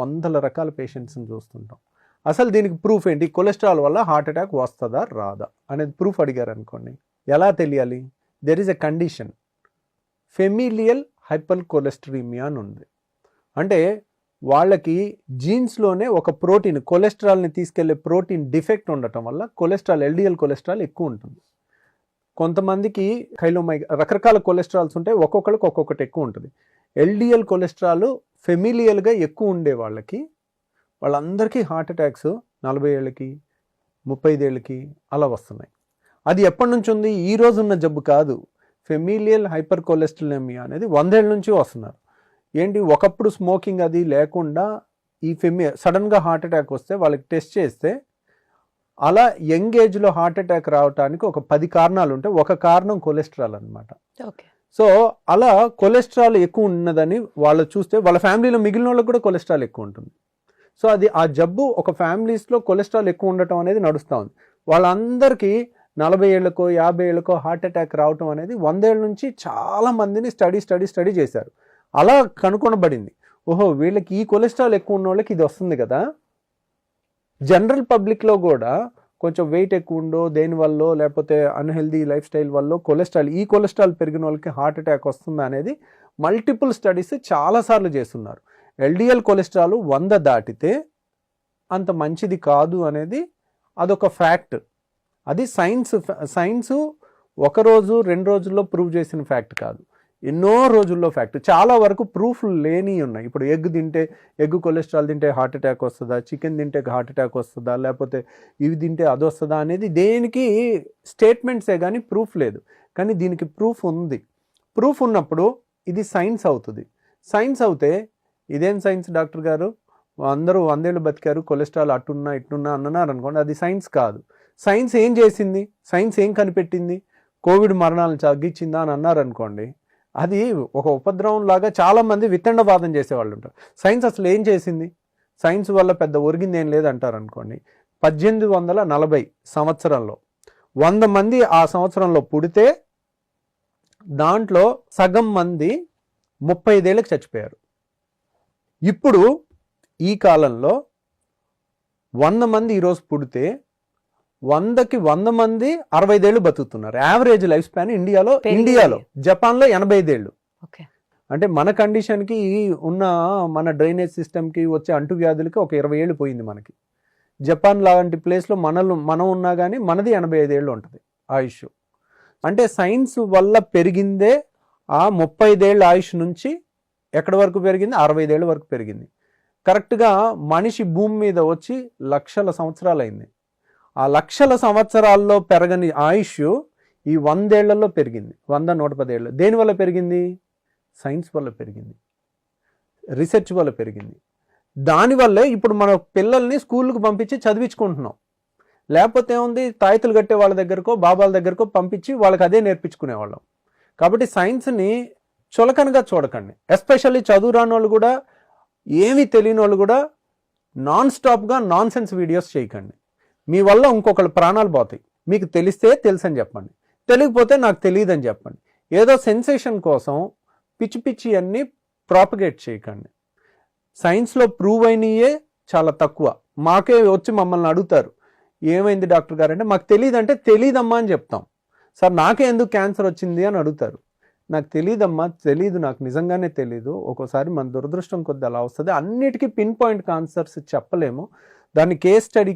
వందల రకాల పేషెంట్స్ని చూస్తుంటాం. అసలు దీనికి ప్రూఫ్ ఏంటి? కొలెస్ట్రాల్ వల్ల హార్ట్ అటాక్ వస్తుందా? రాదా? అనేది ప్రూఫ్ అడిగారు అనుకోండి. ఎలా తెలియాలి? There is a condition familial hypercholesterolemia అని ఉంది. అంటే వాళ్ళకి జీన్స్లోనే ఒక ప్రోటీన్ కొలెస్ట్రాల్ని తీసుకెళ్ళే ప్రోటీన్ డిఫెక్ట్ ఉండటం వల్ల కొలెస్ట్రాల్ ఎల్డిఎల్ కొలెస్ట్రాల్ ఎక్కువ ఉంటుంది. కొంతమందికి ఖైలోమై రకరకాల కొలెస్ట్రాల్స్ ఉంటాయి. ఒక్కొక్కరికి ఒక్కొక్కటి ఎక్కువ ఉంటుంది. ఎల్డిఎల్ కొలెస్ట్రాల్ ఫెమిలియల్గా ఎక్కువ ఉండే వాళ్ళకి వాళ్ళందరికీ హార్ట్ అటాక్స్ నలభై ఏళ్ళకి ముప్పై ఐదేళ్ళకి అలా వస్తున్నాయి. అది ఎప్పటి నుంచి ఉంది? ఈ రోజు ఉన్న జబ్బు కాదు. ఫెమిలియల్ హైపర్ కొలెస్ట్రాలమియా అనేది వందేళ్ళ నుంచి వస్తున్నారు. ఏంటి? ఒకప్పుడు స్మోకింగ్ అది లేకుండా ఈ ఫెమి సడన్గా హార్ట్ అటాక్ వస్తే వాళ్ళకి టెస్ట్ చేస్తే అలా యంగ్ ఏజ్లో హార్ట్ అటాక్ రావడానికి ఒక పది కారణాలు ఉంటాయి ఒక కారణం కొలెస్ట్రాల్ అన్నమాట. ఓకే. సో అలా కొలెస్ట్రాల్ ఎక్కువ ఉన్నదని వాళ్ళు చూస్తే వాళ్ళ ఫ్యామిలీలో మిగిలిన వాళ్ళకి కూడా కొలెస్ట్రాల్ ఎక్కువ ఉంటుంది. సో అది ఆ జబ్బు ఒక ఫ్యామిలీస్లో కొలెస్ట్రాల్ ఎక్కువ ఉండటం అనేది నడుస్తూ ఉంది. వాళ్ళందరికీ నలభై ఏళ్ళకో యాభై ఏళ్ళకో హార్ట్ అటాక్ రావటం అనేది వందేళ్ళ నుంచి చాలా మందిని స్టడీ స్టడీ స్టడీ చేశారు. అలా కనుగొనబడింది ఓహో వీళ్ళకి ఈ కొలెస్ట్రాల్ ఎక్కువ ఉన్న వాళ్ళకి ఇది వస్తుంది కదా? జనరల్ పబ్లిక్లో కూడా కొంచెం వెయిట్ ఎక్కువ ఉండో దేనివల్ల లేకపోతే అన్హెల్దీ లైఫ్ స్టైల్ వల్ల కొలెస్ట్రాల్ ఈ కొలెస్ట్రాల్ పెరిగిన వాళ్ళకి హార్ట్ అటాక్ వస్తుందా అనేది మల్టిపుల్ స్టడీస్ చాలాసార్లు చేస్తున్నారు. ఎల్డిఎల్ కొలెస్ట్రాల్ వంద దాటితే అంత మంచిది కాదు అనేది అదొక ఫ్యాక్ట్. అది సైన్స్ సైన్స్ ఒక రోజు రెండు రోజుల్లో ప్రూవ్ చేసిన ఫ్యాక్ట్ కాదు. ఎన్నో రోజుల్లో ఫ్యాక్ట్ చాలా వరకు ప్రూఫ్లు లేని ఉన్నాయి. ఇప్పుడు ఎగ్ తింటే ఎగ్ కొలెస్ట్రాల్ తింటే హార్ట్ అటాక్ వస్తుందా? చికెన్ తింటే హార్ట్ అటాక్ వస్తుందా? లేకపోతే ఇవి తింటే అది వస్తుందా? అనేది దేనికి స్టేట్మెంట్సే కానీ ప్రూఫ్ లేదు. కానీ దీనికి ప్రూఫ్ ఉంది. ప్రూఫ్ ఉన్నప్పుడు ఇది సైన్స్ అవుతుంది. సైన్స్ అవుతే ఇదేం సైన్స్ డాక్టర్ గారు? అందరూ వందేళ్ళు బతికారు కొలెస్ట్రాల్ అట్టున్నా ఇట్టున్నా అన్నారు అనుకోండి అది సైన్స్ కాదు. సైన్స్ ఏం చేసింది? సైన్స్ ఏం కనిపెట్టింది? కోవిడ్ మరణాలను తగ్గించిందా అని అన్నారు అనుకోండి అది ఒక ఉపద్రవం లాగా చాలామంది విత్తండవాదం వితండవాదం చేసేవాళ్ళు ఉంటారు. సైన్స్ అసలు ఏం చేసింది? సైన్స్ వల్ల పెద్ద ఒరిగింది ఏం లేదంటారు అనుకోండి. పద్దెనిమిది వందల నలభై సంవత్సరంలో వంద మంది ఆ సంవత్సరంలో పుడితే దాంట్లో సగం మంది ముప్పై ఐదేళ్ళకి చచ్చిపోయారు. ఇప్పుడు ఈ కాలంలో వంద మంది ఈరోజు పుడితే వందకి వంద మంది అరవై ఐదేళ్ళు బతుకుతున్నారు. యావరేజ్ లైఫ్ స్పాన్ ఇండియాలో. ఇండియాలో జపాన్లో ఎనభై ఐదేళ్ళు ఓకే. అంటే మన కండిషన్కి ఉన్న మన డ్రైనేజ్ సిస్టమ్కి వచ్చే అంటువ్యాధులకి ఒక ఇరవై ఏళ్ళు పోయింది మనకి. జపాన్ లాంటి ప్లేస్లో మనలు మనం ఉన్నా కానీ మనది ఎనభై ఐదేళ్ళు ఉంటుంది ఆయుష్ అంటే సైన్స్ వల్ల పెరిగిందే ఆ ముప్పై ఐదేళ్ళ ఆయుష్ నుంచి ఎక్కడి వరకు పెరిగింది? అరవై ఐదేళ్ళ వరకు పెరిగింది. కరెక్ట్గా మనిషి భూమి మీద వచ్చి లక్షల సంవత్సరాలు అయింది ఆ లక్షల సంవత్సరాల్లో పెరగని ఆయుష్ ఈ వందేళ్ళలో పెరిగింది. వంద నూట పదేళ్ళు. దేనివల్ల పెరిగింది? సైన్స్ వల్ల పెరిగింది. రీసెర్చ్ వల్ల పెరిగింది. దానివల్లే ఇప్పుడు మన పిల్లల్ని స్కూల్కి పంపించి చదివించుకుంటున్నాం. లేకపోతే ఏముంది? తాయితులు కట్టే వాళ్ళ దగ్గరకో బాబాల దగ్గరకో పంపించి వాళ్ళకి అదే నేర్పించుకునేవాళ్ళం. కాబట్టి సైన్స్ని చులకనగా చూడకండి. ఎస్పెషల్లీ చదువు రాని వాళ్ళు కూడా ఏమీ తెలియని వాళ్ళు కూడా నాన్ స్టాప్గా నాన్ సెన్స్ వీడియోస్ చేయకండి. మీ వల్ల ఇంకొకళ్ళ ప్రాణాలు పోతాయి. మీకు తెలిస్తే తెలుసని చెప్పండి. తెలియకపోతే నాకు తెలియదని చెప్పండి. ఏదో సెన్సేషన్ కోసం పిచ్చి పిచ్చి అన్నీ ప్రాపగేట్ చేయకండి. సైన్స్లో ప్రూవ్ అయినయే చాలా తక్కువ. మాకే వచ్చి మమ్మల్ని అడుగుతారు. ఏమైంది డాక్టర్ గారు అంటే మాకు తెలియదు అంటే తెలియదమ్మా అని చెప్తాం. సార్ నాకే ఎందుకు క్యాన్సర్ వచ్చింది అని అడుగుతారు. నాకు తెలియదమ్మా తెలీదు నాకు నిజంగానే తెలీదు. ఒక్కోసారి మన దురదృష్టం కొద్ది అలా వస్తుంది. అన్నిటికీ పిన్ పాయింట్ ఆన్సర్స్ చెప్పలేము. దాన్ని కేస్ స్టడీ